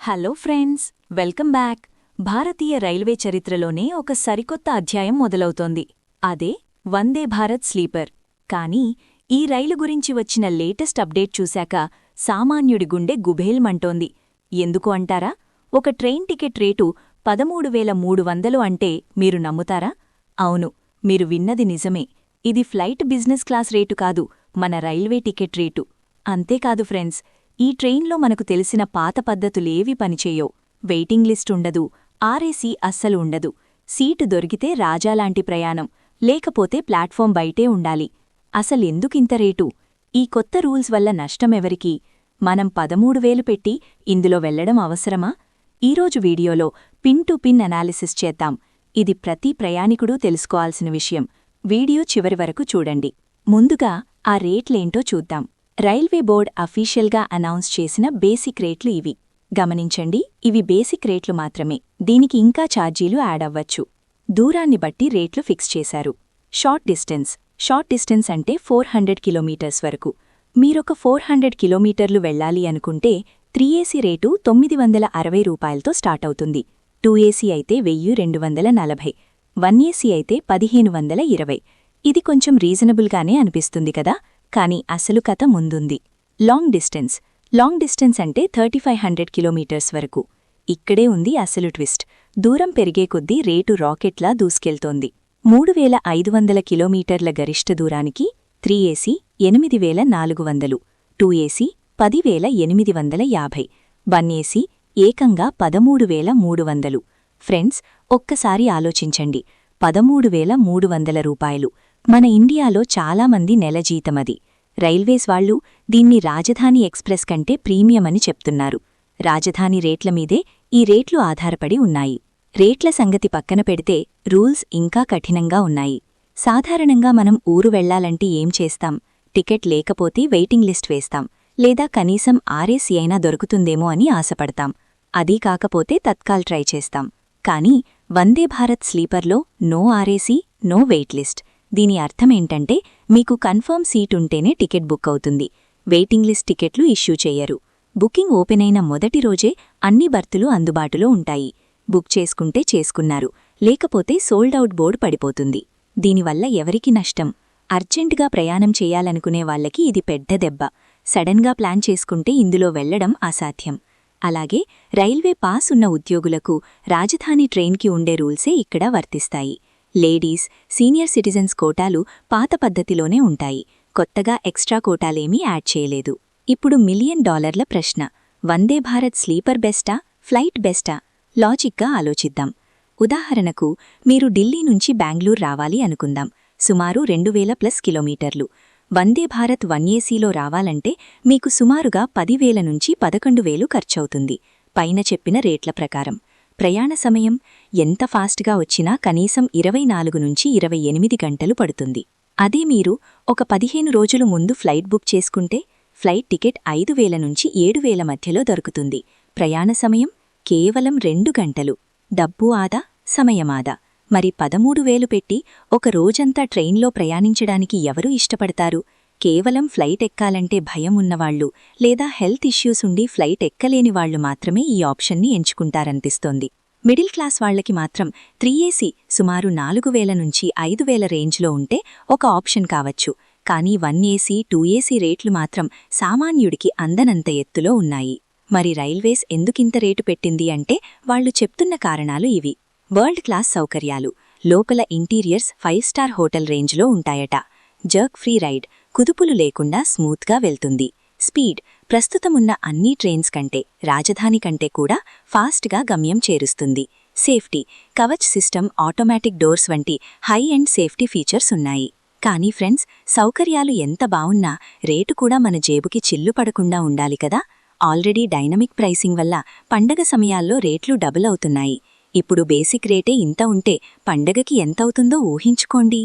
Hello friends welcome back భారతీయ railway చరిత్రలోనే ఒక సరికొత్త అధ్యాయం మొదలవుతోంది. అదే వందే భారత్ స్లీపర్. కానీ ఈ రైలు గురించి వచ్చిన లేటెస్ట్ అప్డేట్ చూశాక సామాన్యుడి గుండె గుబేల్మంటోంది. ఎందుకు అంటారా? ఒక ట్రైన్ టికెట్ రేటు పదమూడు వేల మూడు వందలు అంటే మీరు నమ్ముతారా? అవును మీరు విన్నది నిజమే. ఇది ఫ్లైట్ బిజినెస్ క్లాస్ రేటు కాదు మన రైల్వే టికెట్ రేటు. అంతేకాదు ఫ్రెండ్స్ ఈ ట్రైన్లో మనకు తెలిసిన పాత పద్ధతులేవి పనిచేయవు. వెయిటింగ్ లిస్ట్ ఉండదు ఆర్ఏసీ అస్సలు ఉండదు. సీటు దొరికితే రాజాలాంటి ప్రయాణం లేకపోతే ప్లాట్ఫామ్ బయటే ఉండాలి. అసలెందుకింత రేటు? ఈ కొత్త రూల్స్ వల్ల నష్టమెవరికి మనం పదమూడు వేలు పెట్టి ఇందులో వెళ్ళడం అవసరమా? ఈరోజు వీడియోలో పిన్ టు పిన్ అనాలిసిస్ చేద్దాం. ఇది ప్రతి ప్రయాణికుడూ తెలుసుకోవాల్సిన విషయం. వీడియో చివరి వరకు చూడండి. ముందుగా ఆ రేట్లేంటో చూద్దాం. రైల్వే బోర్డ్ అఫీషియల్గా అనౌన్స్ చేసిన బేసిక్ రేట్లు ఇవి. గమనించండి ఇవి బేసిక్ రేట్లు మాత్రమే. దీనికి ఇంకా ఛార్జీలు యాడ్ అవ్వచ్చు. దూరాన్ని బట్టి రేట్లు ఫిక్స్ చేశారు. Short distance. షార్ట్ డిస్టెన్స్ అంటే ఫోర్ హండ్రెడ్ కిలోమీటర్స్ వరకు. మీరొక ఫోర్ హండ్రెడ్ కిలోమీటర్లు వెళ్ళాలి అనుకుంటే త్రీ ఏసీ రేటు తొమ్మిది వందల అరవై రూపాయలతో స్టార్ట్ అవుతుంది. టూ ఏసీ అయితే వెయ్యి రెండు వందల నలభై. వన్ ఏసీ అయితే పదిహేను వందల ఇరవై. ఇది కొంచెం రీజనబుల్గానే అనిపిస్తుంది కదా? కానీ అసలు కథ ముందుంది. లాంగ్ డిస్టెన్స్ లాంగ్ డిస్టెన్స్ అంటే థర్టీ ఫైవ్ హండ్రెడ్ కిలోమీటర్స్ వరకు. ఇక్కడే ఉంది అసలు ట్విస్ట్. దూరం పెరిగే కొద్దీ రేటు రాకెట్లా దూసుకెళ్తోంది. మూడు వేల ఐదు వందల కిలోమీటర్ల గరిష్ట దూరానికి త్రీ ఏసీ ఎనిమిది వేల నాలుగు వందలు టూ ఏసీ పదివేల ఎనిమిది వందల యాభై వన్ ఏసీ ఏకంగా పదమూడు వేల మూడు వందలు. ఫ్రెండ్స్ ఒక్కసారి ఆలోచించండి. పదమూడు వేల మూడు వందల రూపాయలు. మన ఇండియాలో చాలామంది నెల జీతమది రైల్వేస్ వాళ్ళు దీన్ని రాజధాని ఎక్స్ప్రెస్ కంటే ప్రీమియం అని చెప్తున్నారు. రాజధాని రేట్ల మీదే ఈ రేట్లు ఆధారపడి ఉన్నాయి. రేట్ల సంగతి పక్కన పెడితే రూల్స్ ఇంకా కఠినంగా ఉన్నాయి. సాధారణంగా మనం ఊరు వెళ్ళాలంటే ఏం చేస్తాం? టికెట్ లేకపోతే వెయిటింగ్ లిస్ట్ వేస్తాం. లేదా కనీసం ఆర్ఏసీ అయినా దొరుకుతుందేమో అని ఆశపడతాం. అదీ కాకపోతే తత్కాల్ ట్రై చేస్తాం. కానీ Vande Bharat స్లీపర్లో no RAC no wait list. దీని అర్థమేంటంటే మీకు కన్ఫర్మ్ సీట్ ఉంటేనే టికెట్ బుక్ అవుతుంది. వెయిటింగ్ లిస్ట్ టికెట్లు ఇష్యూ చెయ్యరు బుకింగ్ ఓపెన్ అయిన మొదటి రోజే అన్ని బర్తులు అందుబాటులో ఉంటాయి. బుక్ చేసుకుంటే చేసుకున్నారు. లేకపోతే సోల్డ్ అవుట్ బోర్డు పడిపోతుంది. దీనివల్ల ఎవరికి నష్టం? అర్జెంటుగా ప్రయాణం చేయాలనుకునే వాళ్ళకి ఇది పెద్ద దెబ్బ. సడన్గా ప్లాన్ చేసుకుంటే ఇందులో వెళ్ళడం అసాధ్యం. అలాగే రైల్వే పాస్ ఉన్న ఉద్యోగులకు రాజధాని ట్రైన్కి ఉండే రూల్సే ఇక్కడ వర్తిస్తాయి. లేడీస్ సీనియర్ సిటిజన్స్ కోటాలు పాత పద్ధతిలోనే ఉంటాయి. కొత్తగా ఎక్స్ట్రా కోటాలేమీ యాడ్ చేయలేదు. ఇప్పుడు మిలియన్ డాలర్ల ప్రశ్న. వందే భారత్ స్లీపర్ బెస్టా ఫ్లైట్ బెస్టా? లాజిక్గా ఆలోచిద్దాం. ఉదాహరణకు మీరు ఢిల్లీ నుంచి బెంగళూరు రావాలి అనుకుందాం. సుమారు రెండు వేల ప్లస్ కిలోమీటర్లు. వందే భారత్ వన్ ఏసీలో రావాలంటే మీకు సుమారుగా పదివేల నుంచి పదకొండు వేలు ఖర్చవుతుంది. పైన చెప్పిన రేట్ల ప్రకారం. ప్రయాణ సమయం ఎంత ఫాస్ట్గా వచ్చినా కనీసం ఇరవై నాలుగు నుంచి ఇరవై ఎనిమిది గంటలు పడుతుంది. అదే మీరు ఒక పదిహేను రోజులు ముందు ఫ్లైట్ బుక్ చేసుకుంటే ఫ్లైట్ టికెట్ ఐదు వేల నుంచి ఏడు వేల మధ్యలో దొరుకుతుంది. ప్రయాణ సమయం కేవలం రెండు గంటలు. డబ్బు ఆదా సమయమాదా మరి పదమూడు వేలు పెట్టి ఒక రోజంతా ట్రైన్లో ప్రయాణించడానికి ఎవరు ఇష్టపడతారు? కేవలం ఫ్లైట్ ఎక్కాలంటే భయం ఉన్నవాళ్ళు లేదా హెల్త్ ఇష్యూస్ ఉండి ఫ్లైట్ ఎక్కలేని వాళ్ళు మాత్రమే ఈ ఆప్షన్ని ఎంచుకుంటారనిపిస్తోంది. మిడిల్ క్లాస్ వాళ్ళకి మాత్రం త్రీ ఏసీ సుమారు నాలుగు వేల నుంచి ఐదు వేల రేంజ్లో ఉంటే ఒక ఆప్షన్ కావచ్చు. కానీ వన్ ఏసీ టూ ఏసీ రేట్లు మాత్రం సామాన్యుడికి అందనంత ఎత్తులో ఉన్నాయి. మరి రైల్వేస్ ఎందుకింత రేటు పెట్టింది అంటే వాళ్ళు చెప్తున్న కారణాలు ఇవి. వరల్డ్ క్లాస్ సౌకర్యాలు లోపల ఇంటీరియర్స్ ఫైవ్ స్టార్ హోటల్ రేంజ్లో ఉంటాయట. జర్క్ ఫ్రీ రైడ్ కుదుపులు లేకుండా స్మూత్గా వెళ్తుంది. స్పీడ్ ప్రస్తుతమున్న అన్ని ట్రైన్స్ కంటే రాజధాని కంటే కూడా ఫాస్ట్గా గమ్యం చేరుస్తుంది. Safety Kavach system automatic doors వంటి హై అండ్ సేఫ్టీ ఫీచర్స్ ఉన్నాయి. కానీ ఫ్రెండ్స్ సౌకర్యాలు ఎంత బావున్నా రేటు కూడా మన జేబుకి చిల్లు పడకుండా ఉండాలి కదా? ఆల్రెడీ డైనమిక్ ప్రైసింగ్ వల్ల పండగ సమయాల్లో రేట్లు డబుల్ అవుతున్నాయి. ఇప్పుడు బేసిక్ రేటే ఇంత ఉంటే పండగకి ఎంతవుతుందో ఊహించుకోండి.